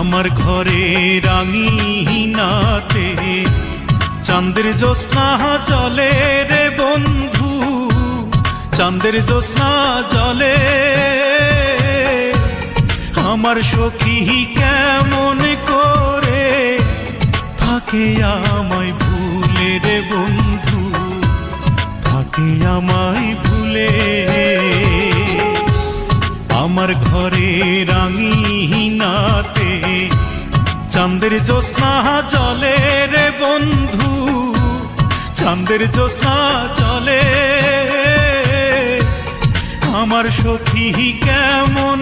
আমার ঘরে রাঙিনাতে চাঁদের জ্যোৎস্না চলে রে বন্ধু, চাঁদের জ্যোৎস্না জলে। আমার সখী কেমন করে থাকে আমায় ভুলে রে বন্ধু, থাকে আমায় ভুলে। আমার ঘরে রাঙিনাতে চাঁদের জ্যোৎস্না জলে রে বন্ধু চাঁদের জ্যোৎস্না চলে আমার সখী কেমন